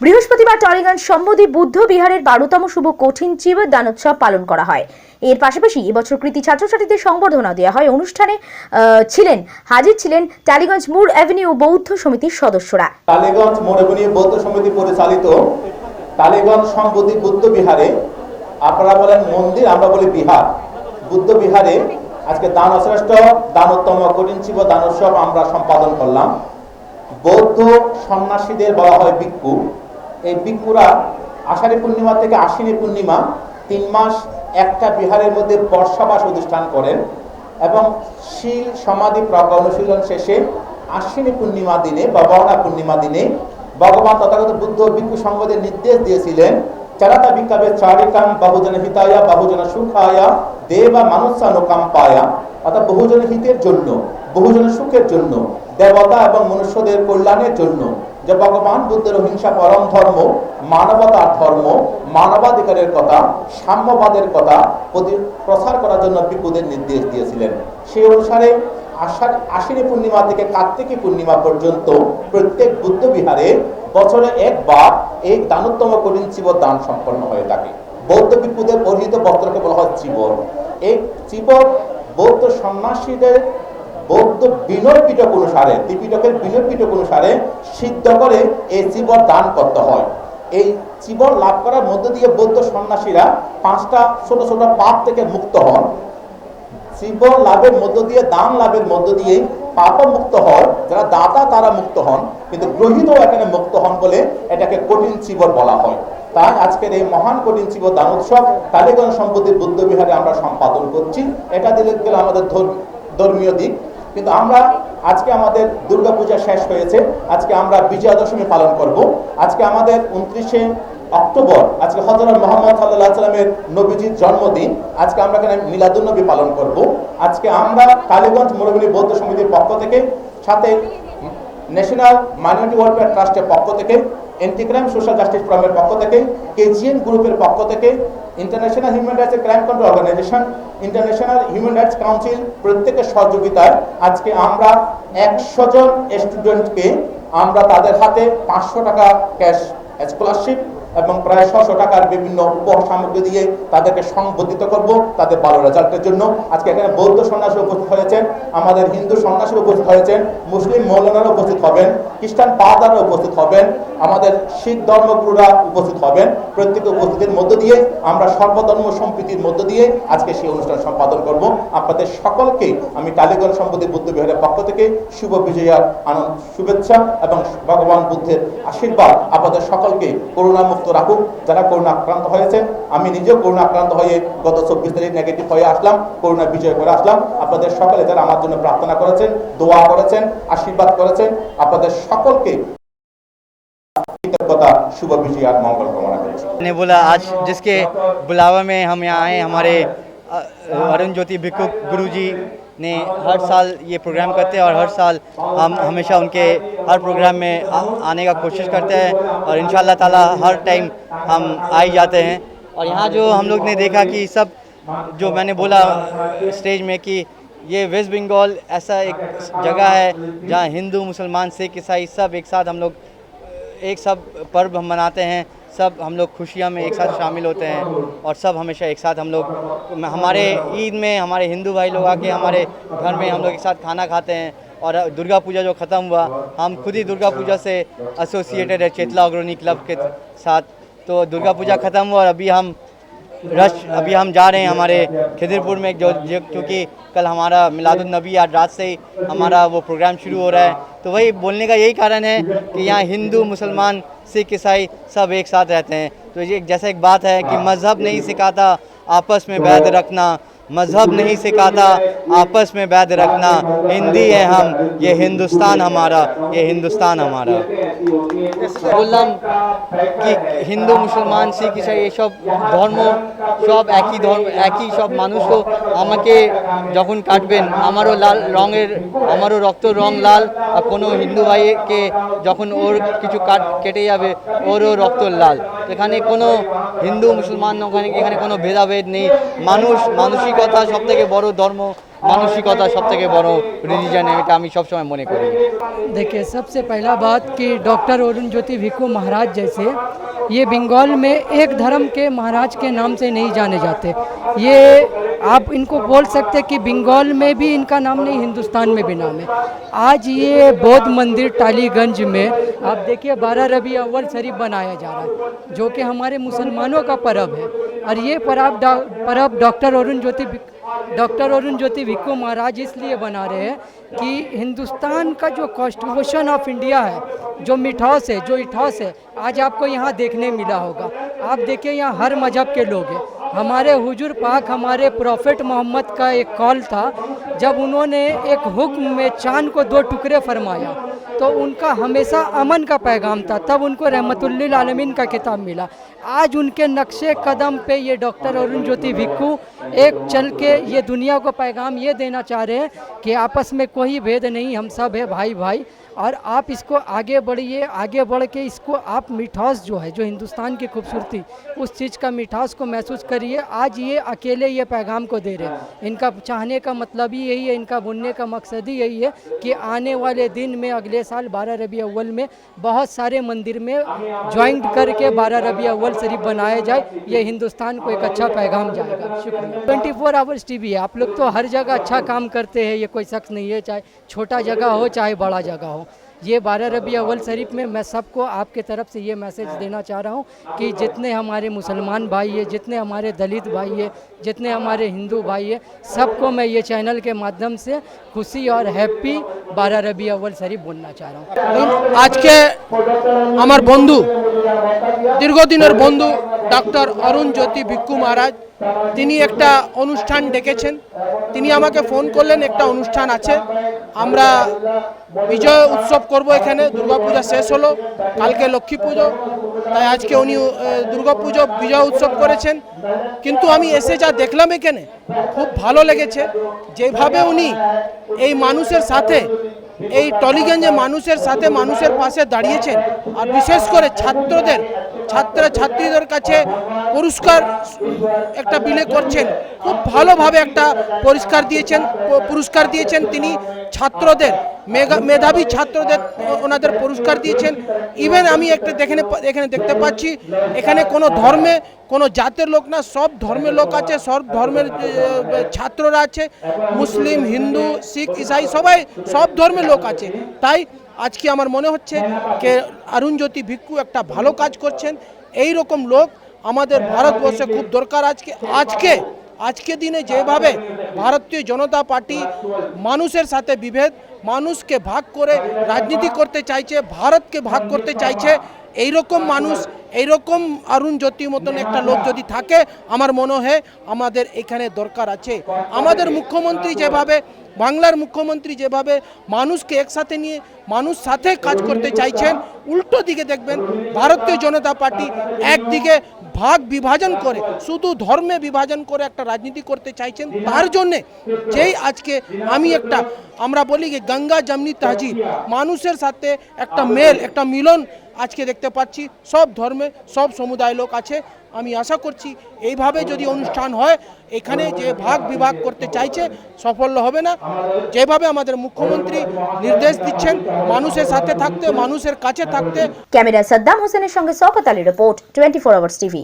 বৃহস্পতিবার টলিগঞ্জ সম্বোধি বুদ্ধ বিহারের বারোতম শুভ কঠিন জীব দানোৎসব পালন করা হয়। এর পাশাপাশি এবছর কৃতি ছাত্রছাত্রীদের সংবর্ধনা দেওয়া হয়। অনুষ্ঠানে ছিলেন, হাজির ছিলেন টালিগঞ্জ মুর অ্যাভিনিউ বৌদ্ধ সমিতির সদস্যরা। টালিগঞ্জ মোড়গুনি বৌদ্ধ সমিতি পরিচালিত টালিগঞ্জ সম্বোধি বুদ্ধ বিহারে আপনারা বলেন মন্দির, আমরা বলি বিহার। বুদ্ধ বিহারে আজকে দান শ্রেষ্ঠ দানোত্তম কঠিন শিব দানোৎসব আমরা সম্পাদন করলাম। বৌদ্ধ সন্ন্যাসীদের বলা হয় ভিক্ষু। এই ভিক্ষুরা আষাঢ়ী পূর্ণিমা থেকে আশ্বিনী পূর্ণিমা তিন মাস একটা বিহারের মধ্যে বর্ষাবাস অধিষ্ঠান করেন এবং শীল সমাধি প্রজ্ঞা অনুশীলন শেষে আশ্বিনী পূর্ণিমা দিনে বা বর্ণা পূর্ণিমা দিনে ভগবান তথাগত বুদ্ধ ভিক্ষু সংঘদের নির্দেশ দিয়েছিলেন, চারাতা বিকাবে চারিকাম বহুজন হিতায়া, বহুজন সুখায়া, দেবা মানুষানুকাম পায়া অর্থাৎ বহুজন হিতের জন্য, বহুজন সুখের জন্য, দেবতা এবং মনুষ্যদের কল্যাণের জন্য। যে ভগবান বুদ্ধের অহিংসা পরম ধর্ম মানবতার ধর্ম, মানবাধিকারের কথা, সাম্যবাদের কথা প্রসার করার জন্য ভিক্ষুদের নির্দেশ দিয়েছিলেন। সেই অনুসারে আষাঢ়, আশ্বিনী পূর্ণিমা থেকে কার্তিকী পূর্ণিমা পর্যন্ত প্রত্যেক বুদ্ধ বিহারে বছরে একবার এই দানোত্তম কঠিন চিব দান সম্পন্ন হয়ে থাকে। বৌদ্ধ ভিক্ষুদের পরিহিত বস্ত্রকে বলা হয় চিবর এই চিবর বৌদ্ধ সন্ন্যাসীদের বৌদ্ধ বিনয় পিটক অনুসারে ত্রিপিটকের বিনয় পিটক অনুসারে সিদ্ধ করে এই চিবর দান করতে হয়। এই জীবন লাভ করার মধ্য দিয়ে বৌদ্ধ সন্ন্যাসীরা পাঁচটা ছোট ছোট পাপ থেকে মুক্ত হন। জীবন লাভের মধ্য দিয়ে, দান লাভের মধ্য দিয়ে পাপ মুক্ত হয় যারা দাতা তারা মুক্ত হন, কিন্তু গ্রহিত এখানে মুক্ত হন বলে এটাকে কঠিন চিবর বলা হয়। তাই আজকের এই মহান কঠিন চিবর দান উৎসব টালিগঞ্জ সম্পত্তি বুদ্ধ বিহারে আমরা সম্পাদন করছি। এটা দিলে গেল আমাদের ধর্ম- ধর্মীয় দিক। কিন্তু আমরা আজকে আমাদের দুর্গাপূজা শেষ হয়েছে। আজকে আমরা বিজয়া দশমী পালন করব। আজকে আমাদের উনত্রিশে অক্টোবর, আজকে হজরত মোহাম্মদ সাল্লাহ সাল্লামের নবীজির জন্মদিন। আজকে আমরা এখানে মিলাদুন্নবী পালন করব। আজকে আমরা কালীগঞ্জ মুরবিনী বৌদ্ধ সমিতির পক্ষ থেকে, সাথে ন্যাশনাল মাইনরিটি ওয়েলফেয়ার ট্রাস্টের পক্ষ থেকে এন্টি ক্রাইম সোশ্যাল জাস্টিস ফোরামের পক্ষ থেকে, কেজিএন গ্রুপের পক্ষ থেকে international human rights crime control organisation international human rights council প্রত্যেকের সহযোগিতায় আজকে আমরা একশো জন স্টুডেন্টকে আমরা তাদের হাতে পাঁচশো টাকা ক্যাশ স্কলারশিপ এবং প্রায় ছশো টাকার বিভিন্ন উপহার সামগ্রী দিয়ে তাদেরকে সংবর্ধিত করব তাদের ভালো রেজাল্টের জন্য। আজকে এখানে বৌদ্ধ সন্ন্যাসী উপস্থিত হয়েছেন, আমাদের হিন্দু সন্ন্যাসী উপস্থিত হয়েছেন, মুসলিম মৌলানারা উপস্থিত হবেন, খ্রিস্টান পাদাররা উপস্থিত হবেন, আমাদের শিখ ধর্মগুরুরা উপস্থিত হবেন। প্রত্যেকে উপস্থিতির মধ্য দিয়ে, আমরা সর্বধর্ম সম্প্রীতির মধ্য দিয়ে আজকে সেই অনুষ্ঠান সম্পাদন করব। আপনাদের সকলকে আমি টালিগঞ্জ সম্পত্তি বুদ্ধ বিহারের পক্ষ থেকে শুভ বিজয়ার আনন্দ, শুভেচ্ছা এবং ভগবান বুদ্ধের আশীর্বাদ। আপনাদের সকলকে করোনা মুক্ত রাখুক যারা করোনা আক্রান্ত হয়েছেন আমি নিজেও করোনা আক্রান্ত হয়ে গত চব্বিশ তারিখ নেগেটিভ হয়ে আসলাম করোনা বিজয় করে আসলাম আপনাদের সকলে যারা আমার জন্য প্রার্থনা করেছেন দোয়া করেছেন আশীর্বাদ করেছেন আপনাদের সকলকে কৃতজ্ঞতা শুভ বিজয় আর মঙ্গল কামনা করছি ने बोला आज जिसके बुलावा में हम यहाँ आए हमारे अ, अरुण ज्योति भिक्खु गुरु जी ने हर साल ये प्रोग्राम करते हैं और हर साल हम हमेशा उनके हर प्रोग्राम में आ- आने का कोशिश करते हैं और इन ताला हर टाइम हम आ ही जाते हैं। और यहाँ जो हम लोग ने देखा कि सब जो मैंने बोला स्टेज में कि ये वेस्ट बंगाल ऐसा एक जगह है जहाँ हिंदू, मुसलमान, सिख, ईसाई सब एक साथ हम लोग एक सब पर्व हम मनाते हैं। सब हम लोग खुशियाँ में एक साथ शामिल होते हैं और सब हमेशा एक साथ हम लोग, हमारे ईद में हमारे हिंदू भाई लोग आके हमारे घर में हम लोग एक साथ खाना खाते हैं और दुर्गा पूजा जो ख़त्म हुआ, हम खुद ही दुर्गा पूजा से एसोसिएटेड है, चेतला अग्रणी क्लब के साथ। तो दुर्गा पूजा ख़त्म हुआ और अभी हम रश अभी हम जा रहे हैं हमारे खिदिरपुर में जो, जो क्योंकि कल हमारा मिलादुलनबी आज रात से ही हमारा वो प्रोग्राम शुरू हो रहा है। तो वही बोलने का यही कारण है कि यहाँ हिंदू मुसलमान सिख ईसाई सब एक साथ रहते हैं। तो ये जैसा एक बात है कि मज़हब नहीं सिखाता आपस में बैद रखना मज़हब नहीं सिखाता आपस में बैद रखना हिंदी है हम ये हिंदुस्तान हमारा ये हिंदुस्तान हमारा বললাম কি হিন্দু মুসলমান শিখ ইসাই এসব ধর্ম সব একই ধর্ম একই সব মানুষ তো আমাকে যখন কাটবেন আমারও লাল রঙের আমারও রক্ত রং লাল আর কোনো হিন্দু ভাইকে যখন ওর কিছু কাট কেটে যাবে ওরও রক্ত লাল তো এখানে কোনো হিন্দু মুসলমান ওখানে এখানে কোনো ভেদাভেদ নেই মানুষ মানসিকতা সব থেকে বড় ধর্ম মানসিকতা সব থেকে বড় রিলিজন এটা আমি সবসময় মনে করি देखिए सबसे पहला बात कि डॉक्टर अरुण ज्योति भिक्खू महाराज जैसे ये बंगाल में एक धर्म के महाराज के नाम से नहीं जाने जाते ये आप इनको बोल सकते कि बंगाल में भी इनका नाम नहीं, हिंदुस्तान में भी नाम है। आज ये बौद्ध मंदिर टालीगंज में, आप देखिए, बारह रबी अव्वल शरीफ बनाया जा रहा है, जो कि हमारे मुसलमानों का पर्व है। और ये पर्व पर्व डॉक्टर अरुण ज्योति डॉक्टर अरुण ज्योति भिक्खू महाराज इसलिए बना रहे हैं कि हिंदुस्तान का जो कॉन्स्टिट्यूशन ऑफ़ इंडिया है, जो मिठास है, जो इठास है, आज आपको यहाँ देखने मिला होगा। आप देखिए, यहाँ हर मज़हब के लोग हैं। हमारे हुजूर पाक, हमारे प्रॉफिट मोहम्मद का एक कॉल था, जब उन्होंने एक हुक्म में चाँद को दो टुकड़े फरमाया तो उनका हमेशा अमन का पैगाम था, तब उनको रहमतुल्लिल आलमीन का किताब मिला। आज उनके नक्शे कदम पे ये डॉक्टर अरुण ज्योति भिक्खू एक चल के ये दुनिया को पैगाम ये देना चाह रहे हैं कि आपस में कोई भेद नहीं, हम सब है भाई भाई और आप इसको आगे बढ़िए, आगे बढ़ के इसको आप मिठास जो है, जो हिंदुस्तान की खूबसूरती, उस चीज़ का मिठास को महसूस करिए। आज ये अकेले ये पैगाम को दे रहे हैं। इनका चाहने का मतलब ही यही है, इनका बुनने का मकसद ही यही है कि आने वाले दिन में, अगले साल बारह रबी अव्वल में बहुत सारे मंदिर में ज्वाइंट करके बारह रबी अव्वल शरीफ बनाया जाए। ये हिंदुस्तान को एक अच्छा पैगाम जाएगा। शुक्रिया। ट्वेंटी फोर आवर्स टीवी है। आप लोग तो हर जगह अच्छा काम करते हैं। ये कोई शख्स नहीं है, चाहे छोटा जगह हो, चाहे बड़ा जगह हो। ये बारह रबी अव्वल शरीफ में मैं सबको आपके तरफ से ये मैसेज देना चाह रहा हूँ कि जितने हमारे मुसलमान भाई है जितने हमारे दलित भाई है जितने हमारे हिंदू भाई है सबको मैं ये चैनल के माध्यम से खुशी और हैप्पी बारह रबी अव्वल शरीफ बोलना चाह रहा हूँ আজকে আমার বন্ধু দীর্ঘদিনের বন্ধু ডক্টর অরুণ জ্যোতি ভিক্ষু মহারাজ তিনি একটা অনুষ্ঠান ডেকেছেন। তিনি আমাকে ফোন করলেন, একটা অনুষ্ঠান আছে। আমরা বিজয় উৎসব করব এখানে দুর্গাপূজা শেষ হলো, কালকে লক্ষ্মী পুজো। তাই আজকে উনি দুর্গাপুজো বিজয় উৎসব করেছেন। কিন্তু আমি এসে যা দেখলাম এখানে, খুব ভালো লেগেছে। যেভাবে উনি এই মানুষের সাথে, এই টলিগঞ্জে মানুষের সাথে মানুষের পাশে দাঁড়িয়েছেন, আর বিশেষ করে ছাত্রদের ছাত্র ছাত্রীদের কাছে পুরস্কার একটা বিলে করছেন। খুব ভালোভাবে একটা পরিষ্কার দিয়েছেন, পুরস্কার দিয়েছেন তিনি। ছাত্রদের মেধাবী ছাত্রদের ওনাদের পুরস্কার দিয়েছেন। ইভেন আমি একটা দেখেনে এখানে দেখতে পাচ্ছি, এখানে কোনো ধর্মে, কোনো জাতের লোক না, সব ধর্মের লোক আছে, সব ধর্মের ছাত্ররা আছে। মুসলিম, হিন্দু, শিখ, ইসাই, সবাই সব ধর্মের লোক আছে। তাই আজকে আমার মনে হচ্ছে যে অরুণজ্যোতি ভিক্ষু একটা ভালো কাজ করছেন। এই রকম লোক আমাদের ভারতবর্ষে খুব দরকার আজকে। আজকে আজকে দিনে যেভাবে ভারতীয় জনতা পার্টি মানুষের সাথে বিভেদ, মানুষকে ভাগ করে রাজনীতি করতে চাইছে, ভারতকে ভাগ করতে চাইছে এই রকম মানুষ এইরকম অরুণ জ্যোতির মতন একটা লোক যদি থাকে, আমার মনে হয় আমাদের এখানে দরকার আছে। আমাদের মুখ্যমন্ত্রী যেভাবে, বাংলার মুখ্যমন্ত্রী যেভাবে মানুষকে একসাথে নিয়ে, মানুষ সাথে কাজ করতে চাইছেন, উল্টো দিকে দেখবেন ভারতীয় জনতা পার্টি একদিকে ভাগ বিভাজন করে, শুধু ধর্মে বিভাজন করে একটা রাজনীতি করতে চাইছেন, তার জন্যে যেই আজকে আমি একটা, আমরা বলি যে গঙ্গা জমনি তাহজিব মানুষের সাথে একটা মেল, একটা মিলন আজকে দেখতে পাচ্ছি সব ধর্মে সব সমুদায় লোক আছে। আমি আশা করছি এইভাবে যদি অনুষ্ঠান হয়, এখানে যে ভাগ বিভাগ করতে চাইছে, সফল হবে না। যেভাবে আমাদের মুখ্যমন্ত্রী নির্দেশ দিচ্ছেন, মানুষের সাথে থাকতে, মানুষের কাছে থাকতে। ক্যামেরা সাদ্দাম হোসেনের সঙ্গে Shawkat Ali report, twenty four hours TV.